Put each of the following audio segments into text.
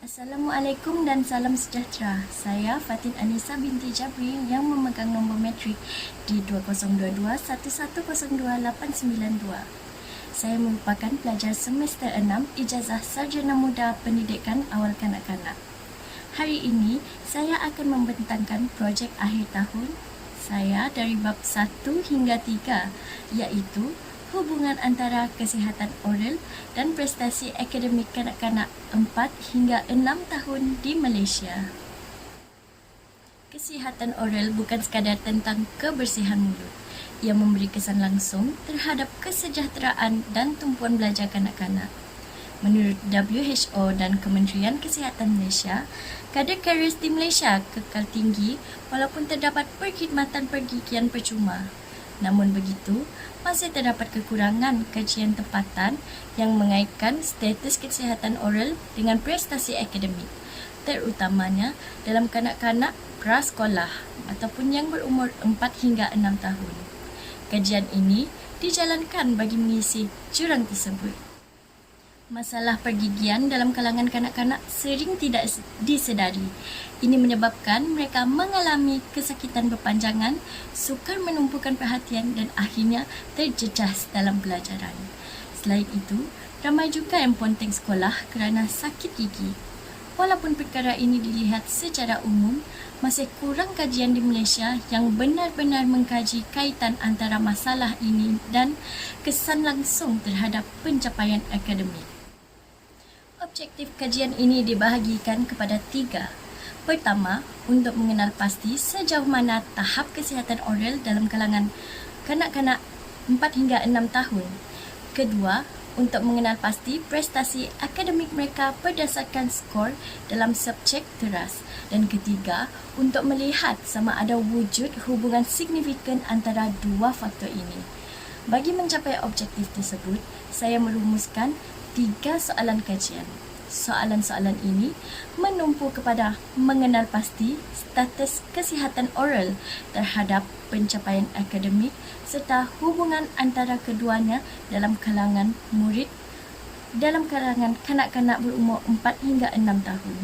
Assalamualaikum dan salam sejahtera. Saya Fatin Anissa binti Jabri yang memegang nombor metrik di 2022-1102-892. Saya merupakan pelajar semester 6 ijazah sarjana muda pendidikan awal kanak-kanak. Hari ini, saya akan membentangkan projek akhir tahun saya dari bab 1 hingga 3 iaitu hubungan antara kesihatan oral dan prestasi akademik kanak-kanak 4 hingga 6 tahun di Malaysia. Kesihatan oral bukan sekadar tentang kebersihan mulut. Ia memberi kesan langsung terhadap kesejahteraan dan tumpuan belajar kanak-kanak. Menurut WHO dan Kementerian Kesihatan Malaysia, kadar karies di Malaysia kekal tinggi walaupun terdapat perkhidmatan pergigian percuma. Namun begitu, masih terdapat kekurangan kajian tempatan yang mengaitkan status kesihatan oral dengan prestasi akademik, terutamanya dalam kanak-kanak prasekolah ataupun yang berumur 4 hingga 6 tahun. Kajian ini dijalankan bagi mengisi jurang tersebut. Masalah pergigian dalam kalangan kanak-kanak sering tidak disedari. Ini menyebabkan mereka mengalami kesakitan berpanjangan, sukar menumpukan perhatian dan akhirnya terjejas dalam pelajaran. Selain itu, ramai juga yang ponteng sekolah kerana sakit gigi. Walaupun perkara ini dilihat secara umum, masih kurang kajian di Malaysia yang benar-benar mengkaji kaitan antara masalah ini dan kesan langsung terhadap pencapaian akademik. Objektif kajian ini dibahagikan kepada tiga. Pertama, untuk mengenal pasti sejauh mana tahap kesihatan oral dalam kalangan kanak-kanak 4 hingga 6 tahun. Kedua, untuk mengenal pasti prestasi akademik mereka berdasarkan skor dalam subjek teras. Dan ketiga, untuk melihat sama ada wujud hubungan signifikan antara dua faktor ini. Bagi mencapai objektif tersebut, saya merumuskan tiga soalan kajian. Soalan-soalan ini menumpu kepada mengenal pasti status kesihatan oral terhadap pencapaian akademik serta hubungan antara keduanya dalam kalangan murid dalam kalangan kanak-kanak berumur 4 hingga 6 tahun.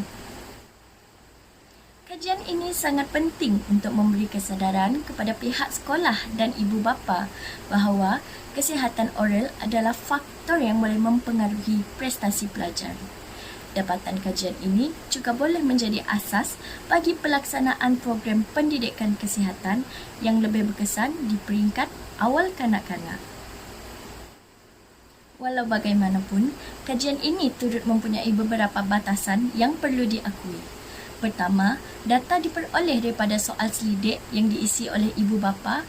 Kajian ini sangat penting untuk memberi kesedaran kepada pihak sekolah dan ibu bapa bahawa kesihatan oral adalah faktor yang boleh mempengaruhi prestasi pelajar. Dapatan kajian ini juga boleh menjadi asas bagi pelaksanaan program pendidikan kesihatan yang lebih berkesan di peringkat awal kanak-kanak. Walau bagaimanapun, kajian ini turut mempunyai beberapa batasan yang perlu diakui. Pertama, data diperoleh daripada soal selidik yang diisi oleh ibu bapa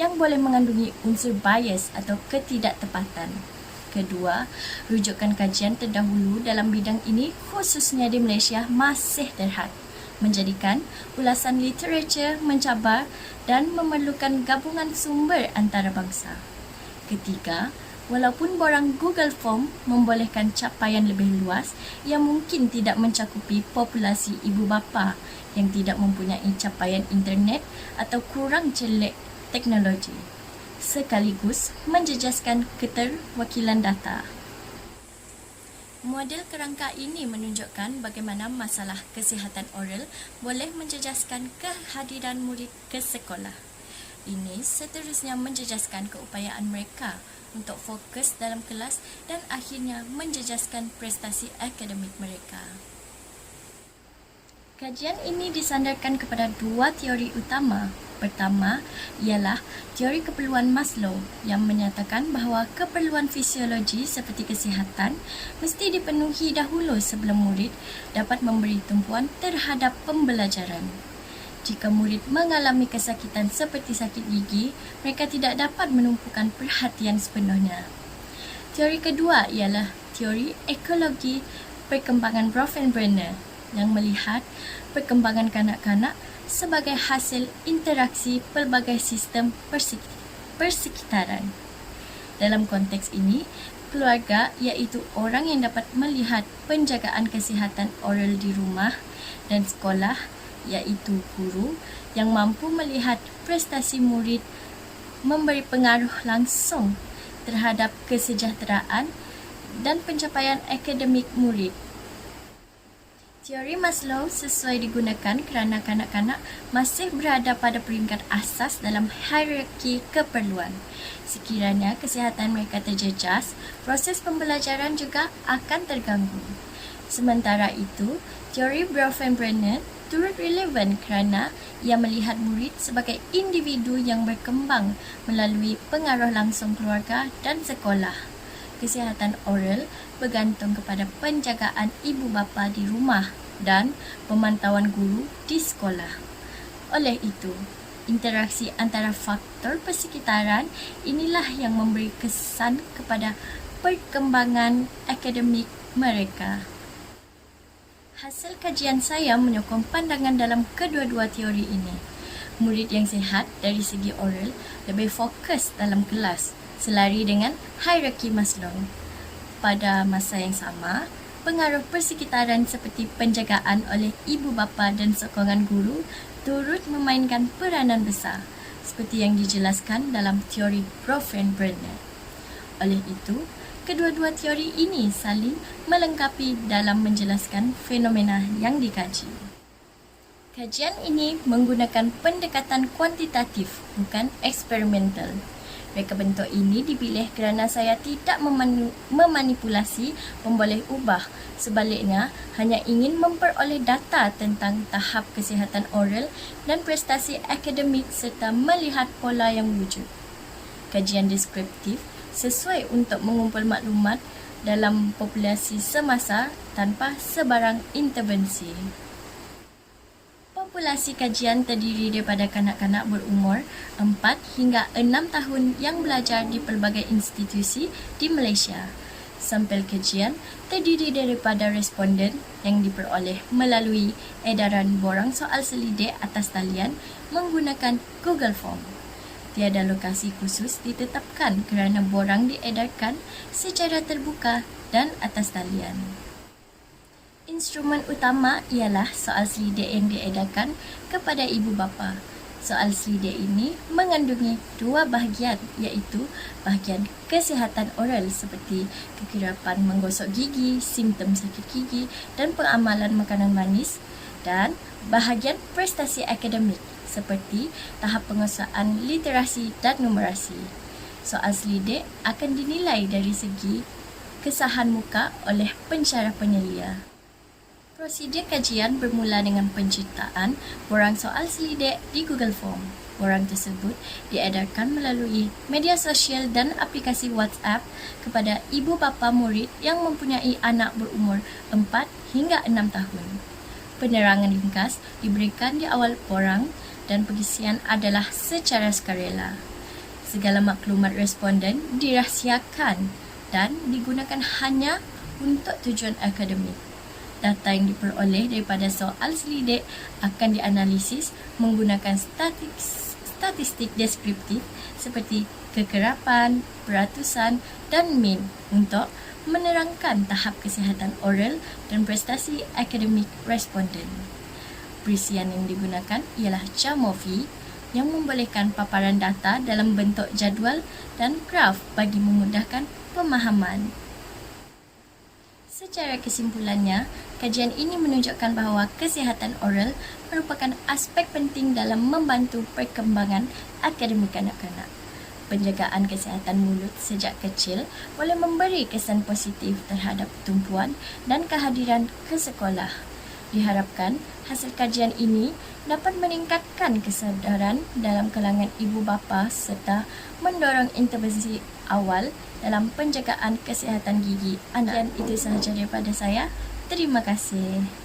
yang boleh mengandungi unsur bias atau ketidaktepatan. Kedua, rujukan kajian terdahulu dalam bidang ini khususnya di Malaysia masih terhad menjadikan ulasan literatur mencabar dan memerlukan gabungan sumber antarabangsa. Ketiga, Walaupun borang Google Form membolehkan capaian lebih luas yang mungkin tidak mencakupi populasi ibu bapa yang tidak mempunyai capaian internet atau kurang celik teknologi sekaligus menjejaskan keterwakilan data. Model kerangka ini menunjukkan bagaimana masalah kesihatan oral boleh menjejaskan kehadiran murid ke sekolah. Ini seterusnya menjejaskan keupayaan mereka untuk fokus dalam kelas dan akhirnya menjejaskan prestasi akademik mereka. Kajian ini disandarkan kepada dua teori utama. Pertama ialah teori keperluan Maslow yang menyatakan bahawa keperluan fisiologi seperti kesihatan mesti dipenuhi dahulu sebelum murid dapat memberi tumpuan terhadap pembelajaran. Jika murid mengalami kesakitan seperti sakit gigi, mereka tidak dapat menumpukan perhatian sepenuhnya. Teori kedua ialah teori ekologi perkembangan Bronfenbrenner yang melihat perkembangan kanak-kanak sebagai hasil interaksi pelbagai sistem persekitaran. Dalam konteks ini, keluarga iaitu orang yang dapat melihat penjagaan kesihatan oral di rumah dan sekolah iaitu guru yang mampu melihat prestasi murid memberi pengaruh langsung terhadap kesejahteraan dan pencapaian akademik murid. Teori Maslow sesuai digunakan kerana kanak-kanak masih berada pada peringkat asas dalam hierarki keperluan. Sekiranya kesihatan mereka terjejas, proses pembelajaran juga akan terganggu. Sementara itu, teori Bronfenbrenner turut relevan kerana ia melihat murid sebagai individu yang berkembang melalui pengaruh langsung keluarga dan sekolah kesihatan oral bergantung kepada penjagaan ibu bapa di rumah dan pemantauan guru di sekolah. Oleh itu, interaksi antara faktor persekitaran inilah yang memberi kesan kepada perkembangan akademik mereka. Hasil kajian saya menyokong pandangan dalam kedua-dua teori ini. Murid yang sihat dari segi oral lebih fokus dalam kelas selari dengan hierarki Maslow. Pada masa yang sama, pengaruh persekitaran seperti penjagaan oleh ibu bapa dan sokongan guru turut memainkan peranan besar seperti yang dijelaskan dalam teori Bronfenbrenner. Oleh itu, kedua-dua teori ini saling melengkapi dalam menjelaskan fenomena yang dikaji. Kajian ini menggunakan pendekatan kuantitatif bukan eksperimental. Reka bentuk ini dipilih kerana saya tidak memanipulasi memboleh ubah. Sebaliknya, hanya ingin memperoleh data tentang tahap kesihatan oral dan prestasi akademik serta melihat pola yang wujud. Kajian deskriptif sesuai untuk mengumpul maklumat dalam populasi semasa tanpa sebarang intervensi. Populasi kajian terdiri daripada kanak-kanak berumur 4 hingga 6 tahun yang belajar di pelbagai institusi di Malaysia. Sampel kajian terdiri daripada responden yang diperoleh melalui edaran borang soal selidik atas talian menggunakan Google Form. Tiada lokasi khusus ditetapkan kerana borang diedarkan secara terbuka dan atas talian. Instrumen utama ialah soal selidik yang diedarkan kepada ibu bapa. Soal selidik ini mengandungi dua bahagian iaitu bahagian kesihatan oral seperti kekerapan menggosok gigi, simptom sakit gigi dan pengamalan makanan manis dan bahagian prestasi akademik seperti tahap penguasaan literasi dan numerasi. Soal selidik akan dinilai dari segi kesahan muka oleh pensyarah penyelia. Prosedur kajian bermula dengan penciptaan borang soal selidik di Google Form. Borang tersebut diedarkan melalui media sosial dan aplikasi WhatsApp kepada ibu bapa murid yang mempunyai anak berumur 4 hingga 6 tahun. Penerangan ringkas diberikan di awal borang dan pengisian adalah secara sukarela. Segala maklumat responden dirahsiakan dan digunakan hanya untuk tujuan akademik data yang diperoleh daripada soal selidik akan dianalisis menggunakan statik, statistik deskriptif seperti kekerapan, peratusan dan min untuk menerangkan tahap kesihatan oral dan prestasi akademik responden. Perisian yang digunakan ialah Chamovi yang membolehkan paparan data dalam bentuk jadual dan graf bagi memudahkan pemahaman. Secara kesimpulannya, kajian ini menunjukkan bahawa kesihatan oral merupakan aspek penting dalam membantu perkembangan akademik kanak-kanak. Penjagaan kesihatan mulut sejak kecil boleh memberi kesan positif terhadap tumpuan dan kehadiran ke sekolah. Diharapkan hasil kajian ini dapat meningkatkan kesedaran dalam kalangan ibu bapa serta mendorong intervensi awal dalam penjagaan kesihatan gigi anak. Dan itu sahaja daripada saya. Terima kasih.